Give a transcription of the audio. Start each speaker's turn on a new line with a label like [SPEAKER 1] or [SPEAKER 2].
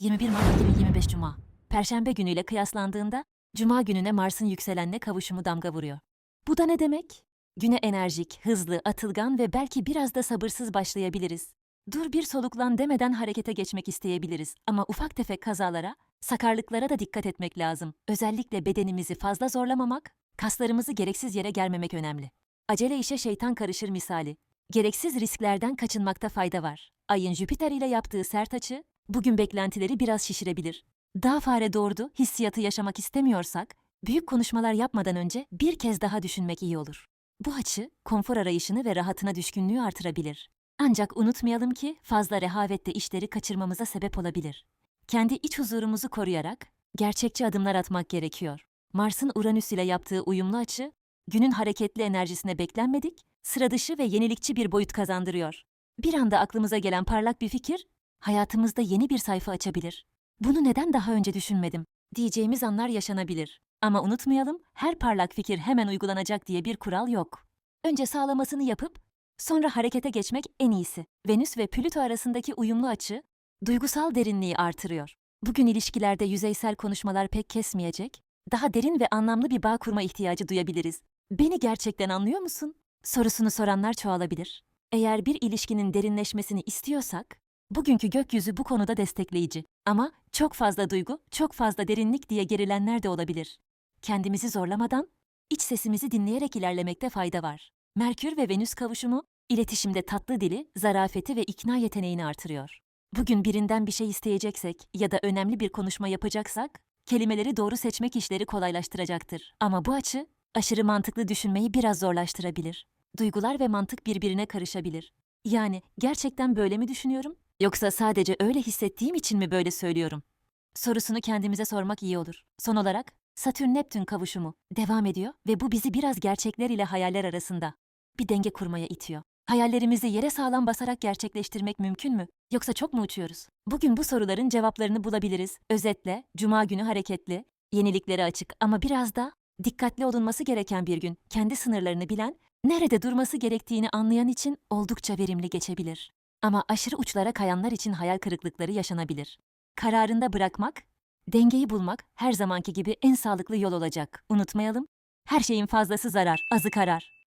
[SPEAKER 1] 21 Mart 2025 Cuma. Perşembe günüyle kıyaslandığında Cuma gününe Mars'ın yükselenle kavuşumu damga vuruyor. Bu da ne demek? Güne enerjik, hızlı, atılgan ve belki biraz da sabırsız başlayabiliriz. Dur bir soluklan demeden harekete geçmek isteyebiliriz ama ufak tefek kazalara, sakarlıklara da dikkat etmek lazım. Özellikle bedenimizi fazla zorlamamak, kaslarımızı gereksiz yere germemek önemli. Acele işe şeytan karışır misali. Gereksiz risklerden kaçınmakta fayda var. Ayın Jüpiter ile yaptığı sert açı, bugün beklentileri biraz şişirebilir. Daha fare doğurdu, hissiyatı yaşamak istemiyorsak, büyük konuşmalar yapmadan önce bir kez daha düşünmek iyi olur. Bu açı, konfor arayışını ve rahatına düşkünlüğü artırabilir. Ancak unutmayalım ki fazla rehavette işleri kaçırmamıza sebep olabilir. Kendi iç huzurumuzu koruyarak gerçekçi adımlar atmak gerekiyor. Mars'ın Uranüs ile yaptığı uyumlu açı, günün hareketli enerjisine beklenmedik, sıra dışı ve yenilikçi bir boyut kazandırıyor. Bir anda aklımıza gelen parlak bir fikir, hayatımızda yeni bir sayfa açabilir. Bunu neden daha önce düşünmedim diyeceğimiz anlar yaşanabilir. Ama unutmayalım, her parlak fikir hemen uygulanacak diye bir kural yok. Önce sağlamasını yapıp sonra harekete geçmek en iyisi. Venüs ve Plüto arasındaki uyumlu açı duygusal derinliği artırıyor. Bugün ilişkilerde yüzeysel konuşmalar pek kesmeyecek, daha derin ve anlamlı bir bağ kurma ihtiyacı duyabiliriz. Beni gerçekten anlıyor musun? Sorusunu soranlar çoğalabilir. Eğer bir ilişkinin derinleşmesini istiyorsak, bugünkü gökyüzü bu konuda destekleyici. Ama çok fazla duygu, çok fazla derinlik diye gerilenler de olabilir. Kendimizi zorlamadan, iç sesimizi dinleyerek ilerlemekte fayda var. Merkür ve Venüs kavuşumu, iletişimde tatlı dili, zarafeti ve ikna yeteneğini artırıyor. Bugün birinden bir şey isteyeceksek ya da önemli bir konuşma yapacaksak, kelimeleri doğru seçmek işleri kolaylaştıracaktır. Ama bu açı, aşırı mantıklı düşünmeyi biraz zorlaştırabilir. Duygular ve mantık birbirine karışabilir. Yani gerçekten böyle mi düşünüyorum? Yoksa sadece öyle hissettiğim için mi böyle söylüyorum? Sorusunu kendimize sormak iyi olur. Son olarak Satürn-Neptün kavuşumu devam ediyor ve bu bizi biraz gerçekler ile hayaller arasında bir denge kurmaya itiyor. Hayallerimizi yere sağlam basarak gerçekleştirmek mümkün mü? Yoksa çok mu uçuyoruz? Bugün bu soruların cevaplarını bulabiliriz. Özetle, cuma günü hareketli, yeniliklere açık ama biraz da dikkatli olunması gereken bir gün. Kendi sınırlarını bilen, nerede durması gerektiğini anlayan için oldukça verimli geçebilir. Ama aşırı uçlara kayanlar için hayal kırıklıkları yaşanabilir. Kararında bırakmak, dengeyi bulmak her zamanki gibi en sağlıklı yol olacak. Unutmayalım, her şeyin fazlası zarar, azı karar.